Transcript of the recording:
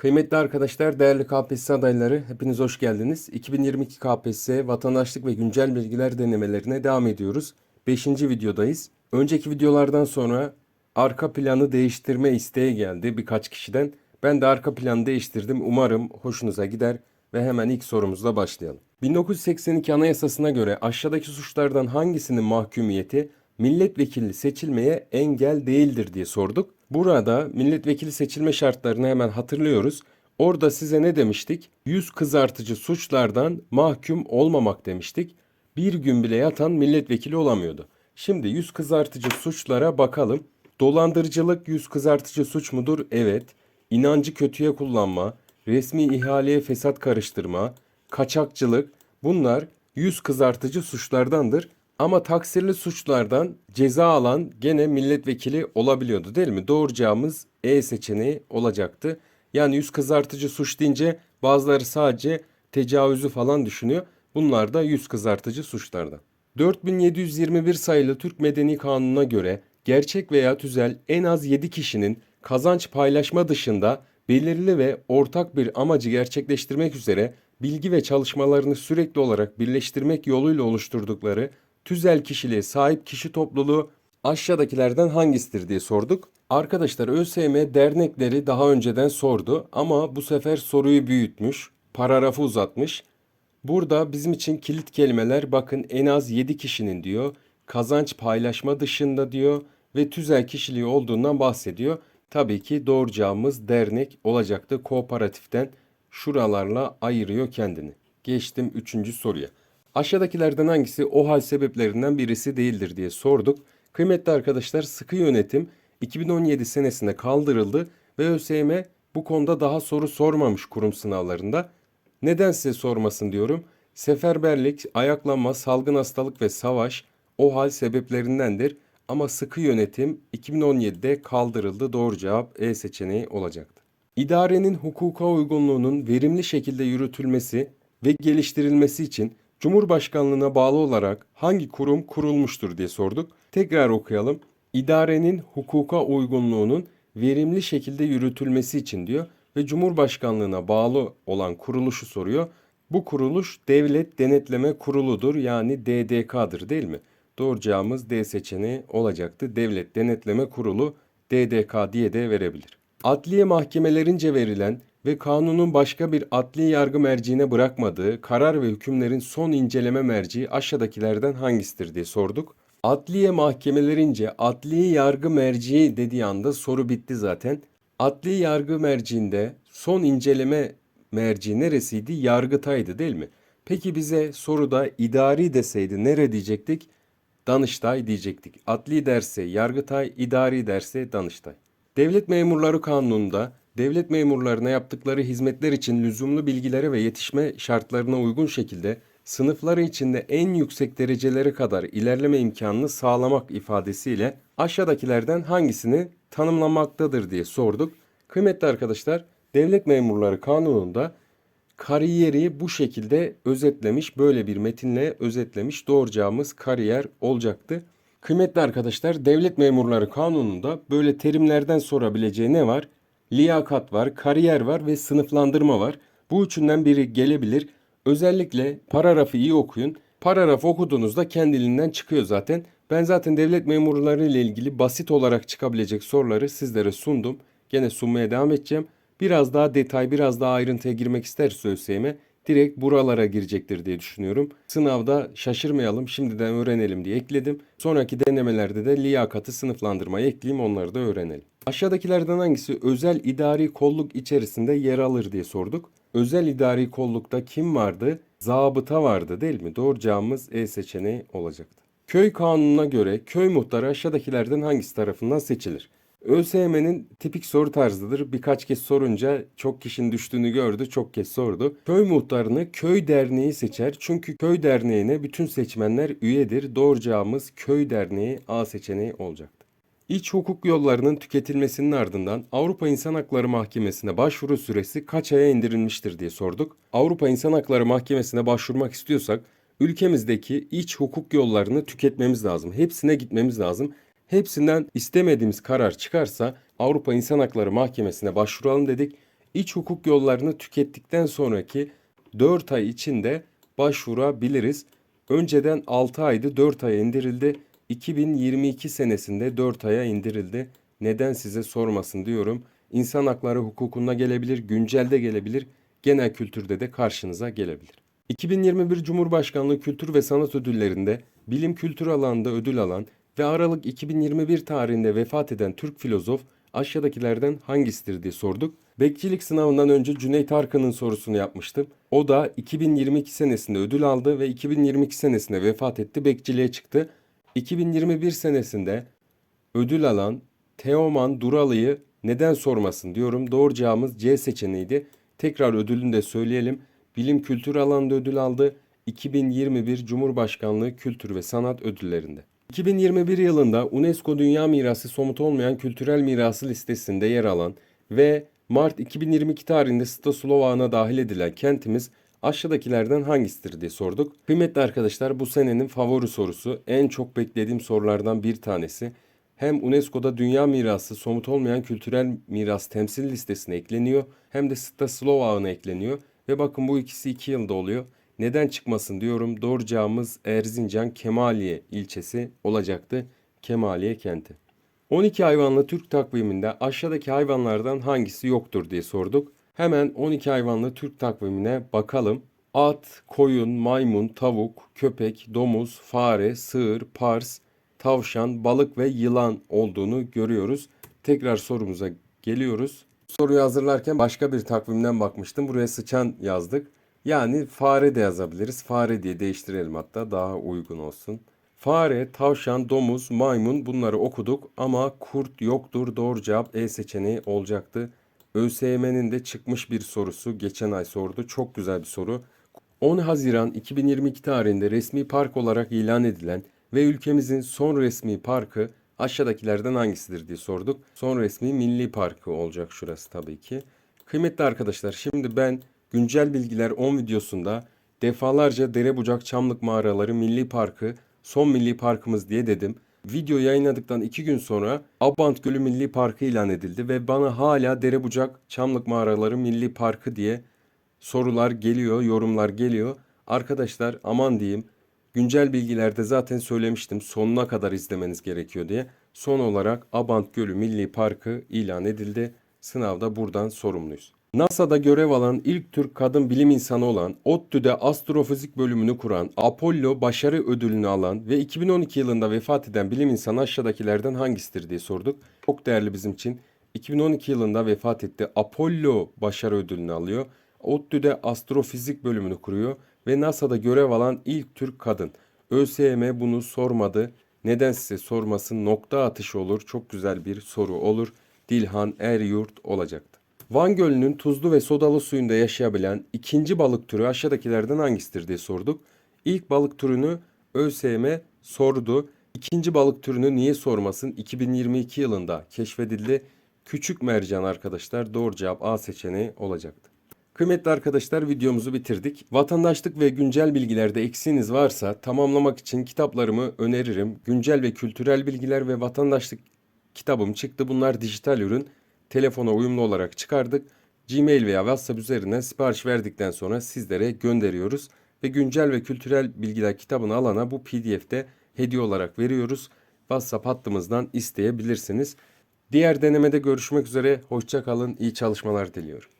Kıymetli arkadaşlar, değerli KPSS adayları, hepiniz hoş geldiniz. 2022 KPSS vatandaşlık ve güncel bilgiler denemelerine devam ediyoruz. 5. videodayız. Önceki videolardan sonra arka planı değiştirme isteği geldi birkaç kişiden. Ben de arka planı değiştirdim. Umarım hoşunuza gider ve hemen ilk sorumuzla başlayalım. 1982 Anayasasına göre aşağıdaki suçlardan hangisinin mahkumiyeti milletvekili seçilmeye engel değildir diye sorduk. Burada milletvekili seçilme şartlarını hemen hatırlıyoruz. Orada size ne demiştik? Yüz kızartıcı suçlardan mahkum olmamak demiştik. Bir gün bile yatan milletvekili olamıyordu. Şimdi yüz kızartıcı suçlara bakalım. Dolandırıcılık yüz kızartıcı suç mudur? Evet. İnancı kötüye kullanma, resmi ihaleye fesat karıştırma, kaçakçılık bunlar yüz kızartıcı suçlardandır. Ama taksirli suçlardan ceza alan gene milletvekili olabiliyordu değil mi? Doğuracağımız E seçeneği olacaktı. Yani yüz kızartıcı suç deyince bazıları sadece tecavüzü falan düşünüyor. Bunlar da yüz kızartıcı suçlardan. 4721 sayılı Türk Medeni Kanunu'na göre gerçek veya tüzel en az 7 kişinin kazanç paylaşma dışında belirli ve ortak bir amacı gerçekleştirmek üzere bilgi ve çalışmalarını sürekli olarak birleştirmek yoluyla oluşturdukları tüzel kişiliğe sahip kişi topluluğu aşağıdakilerden hangisidir diye sorduk. Arkadaşlar ÖSYM dernekleri daha önceden sordu ama bu sefer soruyu büyütmüş, paragrafı uzatmış. Burada bizim için kilit kelimeler bakın en az 7 kişinin diyor, kazanç paylaşma dışında diyor ve tüzel kişiliği olduğundan bahsediyor. Tabii ki doğuracağımız dernek olacaktı kooperatiften şuralarla ayırıyor kendini. Geçtim 3. soruya. Aşağıdakilerden hangisi o hal sebeplerinden birisi değildir diye sorduk. Kıymetli arkadaşlar sıkı yönetim 2017 senesinde kaldırıldı ve ÖSYM bu konuda daha soru sormamış kurum sınavlarında. Neden size sormasın diyorum. Seferberlik, ayaklanma, salgın hastalık ve savaş o hal sebeplerindendir. Ama sıkı yönetim 2017'de kaldırıldı. Doğru cevap E seçeneği olacaktı. İdarenin hukuka uygunluğunun verimli şekilde yürütülmesi ve geliştirilmesi için Cumhurbaşkanlığına bağlı olarak hangi kurum kurulmuştur diye sorduk. Tekrar okuyalım. İdarenin hukuka uygunluğunun verimli şekilde yürütülmesi için diyor ve Cumhurbaşkanlığına bağlı olan kuruluşu soruyor. Bu kuruluş Devlet Denetleme Kurulu'dur yani DDK'dır değil mi? Doğru cevabımız D seçeneği olacaktı. Devlet Denetleme Kurulu DDK diye de verebilir. Adliye mahkemelerince verilen ve kanunun başka bir adli yargı merciine bırakmadığı karar ve hükümlerin son inceleme merci aşağıdakilerden hangisidir diye sorduk. Adliye mahkemelerince adli yargı merci dediği anda soru bitti zaten. Adli yargı merciinde son inceleme merci neresiydi? Yargıtay'dı değil mi? Peki bize soruda idari deseydi nere diyecektik? Danıştay diyecektik. Adli derse Yargıtay, idari derse Danıştay. Devlet Memurları Kanunu'nda devlet memurlarına yaptıkları hizmetler için lüzumlu bilgilere ve yetişme şartlarına uygun şekilde sınıfları içinde en yüksek derecelere kadar ilerleme imkanını sağlamak ifadesiyle aşağıdakilerden hangisini tanımlamaktadır diye sorduk. Kıymetli arkadaşlar, Devlet Memurları Kanunu'nda kariyeri bu şekilde özetlemiş, böyle bir metinle özetlemiş. Doğuracağımız kariyer olacaktı. Kıymetli arkadaşlar, Devlet Memurları Kanunu'nda böyle terimlerden sorabileceği ne var? Liyakat var, kariyer var ve sınıflandırma var. Bu üçünden biri gelebilir. Özellikle paragrafı iyi okuyun. Paragraf okuduğunuzda kendiliğinden çıkıyor zaten. Ben zaten devlet memurları ile ilgili basit olarak çıkabilecek soruları sizlere sundum. Gene sunmaya devam edeceğim. Biraz daha detay, biraz daha ayrıntıya girmek isterse ÖSYM direkt buralara girecektir diye düşünüyorum. Sınavda şaşırmayalım, şimdiden öğrenelim diye ekledim. Sonraki denemelerde de liyakatı sınıflandırmayı ekleyeyim, onları da öğrenelim. Aşağıdakilerden hangisi özel idari kolluk içerisinde yer alır diye sorduk. Özel idari kollukta kim vardı? Zabıta vardı değil mi? Doğru cevabımız E seçeneği olacaktı. Köy kanununa göre köy muhtarı aşağıdakilerden hangisi tarafından seçilir? ÖSYM'nin tipik soru tarzıdır. Birkaç kez sorunca çok kişinin düştüğünü gördü, çok kez sordu. Köy muhtarını köy derneği seçer. Çünkü köy derneğine bütün seçmenler üyedir. Doğru cevabımız köy derneği A seçeneği olacaktı. İç hukuk yollarının tüketilmesinin ardından Avrupa İnsan Hakları Mahkemesi'ne başvuru süresi kaç aya indirilmiştir diye sorduk. Avrupa İnsan Hakları Mahkemesi'ne başvurmak istiyorsak ülkemizdeki iç hukuk yollarını tüketmemiz lazım. Hepsine gitmemiz lazım. Hepsinden istemediğimiz karar çıkarsa Avrupa İnsan Hakları Mahkemesi'ne başvuralım dedik. İç hukuk yollarını tükettikten sonraki 4 ay içinde başvurabiliriz. Önceden 6 aydı 4 aya indirildi. 2022 senesinde 4 aya indirildi. Neden size sormasın diyorum. İnsan hakları hukukunda gelebilir, güncelde gelebilir, genel kültürde de karşınıza gelebilir. 2021 Cumhurbaşkanlığı Kültür ve Sanat Ödülleri'nde bilim kültür alanında ödül alan ve Aralık 2021 tarihinde vefat eden Türk filozof aşağıdakilerden hangisidir diye sorduk. Bekçilik sınavından önce Cüneyt Arkın'ın sorusunu yapmıştım. O da 2022 senesinde ödül aldı ve 2022 senesinde vefat etti. Bekçiliğe çıktı. 2021 senesinde ödül alan Teoman Duralı'yı neden sormasın diyorum. Doğru cevabımız C seçeneğiydi. Tekrar ödülünü de söyleyelim. Bilim kültür alanında ödül aldı. 2021 Cumhurbaşkanlığı Kültür ve Sanat Ödülleri'nde. 2021 yılında UNESCO Dünya Mirası somut olmayan kültürel mirası listesinde yer alan ve Mart 2022 tarihinde Staslova dahil edilen kentimiz aşağıdakilerden hangisidir diye sorduk. Kıymetli arkadaşlar bu senenin favori sorusu en çok beklediğim sorulardan bir tanesi. Hem UNESCO'da Dünya Mirası somut olmayan kültürel miras temsil listesine ekleniyor hem de Staslova ekleniyor ve bakın bu ikisi iki yılda oluyor. Neden çıkmasın diyorum. Doğru Erzincan Kemaliye ilçesi olacaktı. Kemaliye kenti. 12 hayvanlı Türk takviminde aşağıdaki hayvanlardan hangisi yoktur diye sorduk. Hemen 12 hayvanlı Türk takvimine bakalım. At, koyun, maymun, tavuk, köpek, domuz, fare, sığır, pars, tavşan, balık ve yılan olduğunu görüyoruz. Tekrar sorumuza geliyoruz. Soruyu hazırlarken başka bir takvimden bakmıştım. Buraya sıçan yazdık. Yani fare de yazabiliriz. Fare diye değiştirelim hatta daha uygun olsun. Fare, tavşan, domuz, maymun bunları okuduk ama kurt yoktur. Doğru cevap E seçeneği olacaktı. ÖSYM'nin de çıkmış bir sorusu geçen ay sordu. Çok güzel bir soru. 10 Haziran 2022 tarihinde resmi park olarak ilan edilen ve ülkemizin son resmi parkı aşağıdakilerden hangisidir diye sorduk. Son resmi milli parkı olacak şurası tabii ki. Kıymetli arkadaşlar şimdi ben güncel bilgiler 10 videosunda defalarca Derebucak Çamlık Mağaraları Milli Parkı son milli parkımız diye dedim. Video yayınladıktan 2 gün sonra Abant Gölü Milli Parkı ilan edildi ve bana hala Derebucak Çamlık Mağaraları Milli Parkı diye sorular geliyor, yorumlar geliyor. Arkadaşlar aman diyeyim güncel bilgilerde zaten söylemiştim sonuna kadar izlemeniz gerekiyor diye. Son olarak Abant Gölü Milli Parkı ilan edildi. Sınavda buradan sorumluyuz. NASA'da görev alan ilk Türk kadın bilim insanı olan, ODTÜ'de astrofizik bölümünü kuran, Apollo başarı ödülünü alan ve 2012 yılında vefat eden bilim insanı aşağıdakilerden hangisidir diye sorduk. Çok değerli bizim için. 2012 yılında vefat etti. Apollo başarı ödülünü alıyor. ODTÜ'de astrofizik bölümünü kuruyor ve NASA'da görev alan ilk Türk kadın. ÖSYM bunu sormadı. Neden size sormasın? Nokta atışı olur. Çok güzel bir soru olur. Dilhan Eryurt olacaktı. Van Gölü'nün tuzlu ve sodalı suyunda yaşayabilen ikinci balık türü aşağıdakilerden hangisidir diye sorduk. İlk balık türünü ÖSYM sordu. İkinci balık türünü niye sormasın? 2022 yılında keşfedildi. Küçük mercan arkadaşlar doğru cevap A seçeneği olacaktı. Kıymetli arkadaşlar videomuzu bitirdik. Vatandaşlık ve güncel bilgilerde eksiğiniz varsa tamamlamak için kitaplarımı öneririm. Güncel ve kültürel bilgiler ve vatandaşlık kitabım çıktı. Bunlar dijital ürün. Telefona uyumlu olarak çıkardık. Gmail veya WhatsApp üzerinden sipariş verdikten sonra sizlere gönderiyoruz. Ve güncel ve kültürel bilgiler kitabını alana bu pdf'de hediye olarak veriyoruz. WhatsApp hattımızdan isteyebilirsiniz. Diğer denemede görüşmek üzere. Hoşça kalın. İyi çalışmalar diliyorum.